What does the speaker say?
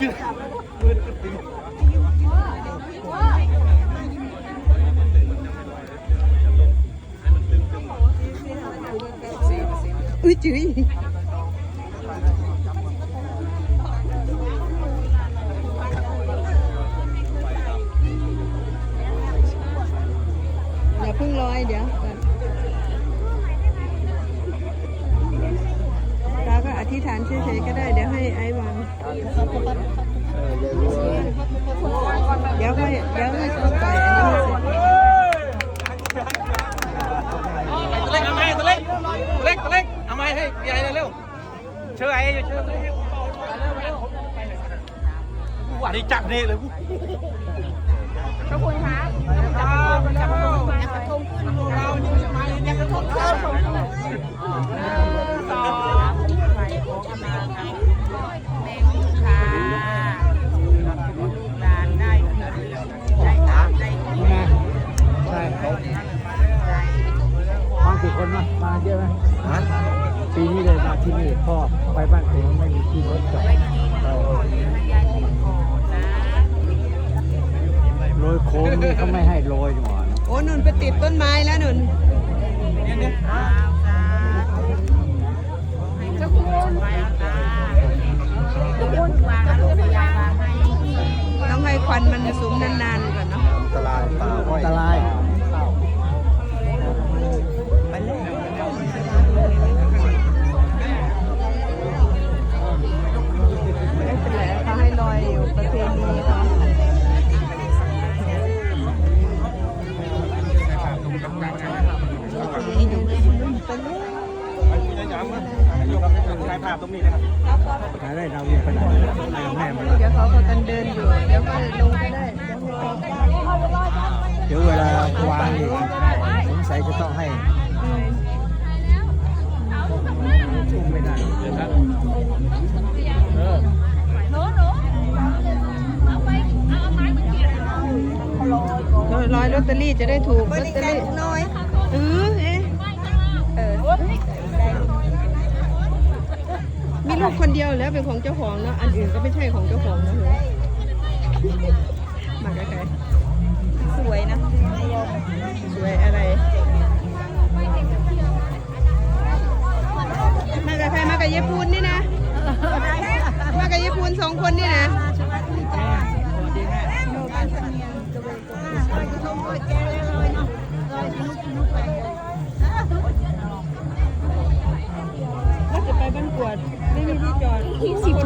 อุ้ยจื้ยอย่าเพิ่งลอยเดี๋ยวก่อนเราก็อ ธิษฐานเฉยๆก็ได้ เดี๋ยวให้ไอ้วาง เดี๋ยวค่อยเดี๋ยวค่อยเข้าไปอันนี้ไม่เสร็จตัวเล็กเอาไหมตัวเล็กตัวเล็กตัวเล็กเอาไหมให้ใหญ่เร็วเชื่อไอ้เชื่อกูอันนี้จับนี่เลยกูขอบคุณครับจับกระทงจับกร มามาเยอะไหมปีนี้เลยมาที่นี่พ่อไปบ้านผมไม่มีที่รถจอดไปกินก่อนให้ยายกินก่อนนะโรยโค้งนี่เขาไม่ให้โรยหมอนโอ้นุ่นไปติดต้นไม้แล้วนุ่นเนี่ยเนี่ยเอาจ้าให้เจ้าคุณ จะย้ำนะอยู่กับถ่ายภาพตรงนี้นะครับหาได้เราวิ่งไปไหนให้แม่มาเดี๋ยวเขาก็กันเดินอยู่ เดี๋ยวก็ลงก็ได้ เดี๋ยวเวลาวางอีกสงสัยจะต้องให้ชุ่มไม่ได้เออลอยลอตเตอรี่จะได้ถูกลอตเตอรี่น้อย ลูกคนเดียวแล้วเป็นของเจ้าของเนาะอันอื่นก็ไม่ใช่ของเจ้าของนะเหรอมาไกลๆสวยนะสวยอะไรมากับใครมากับเยปูนนี่นะมากับเยปูนสองคนนี่นะ 20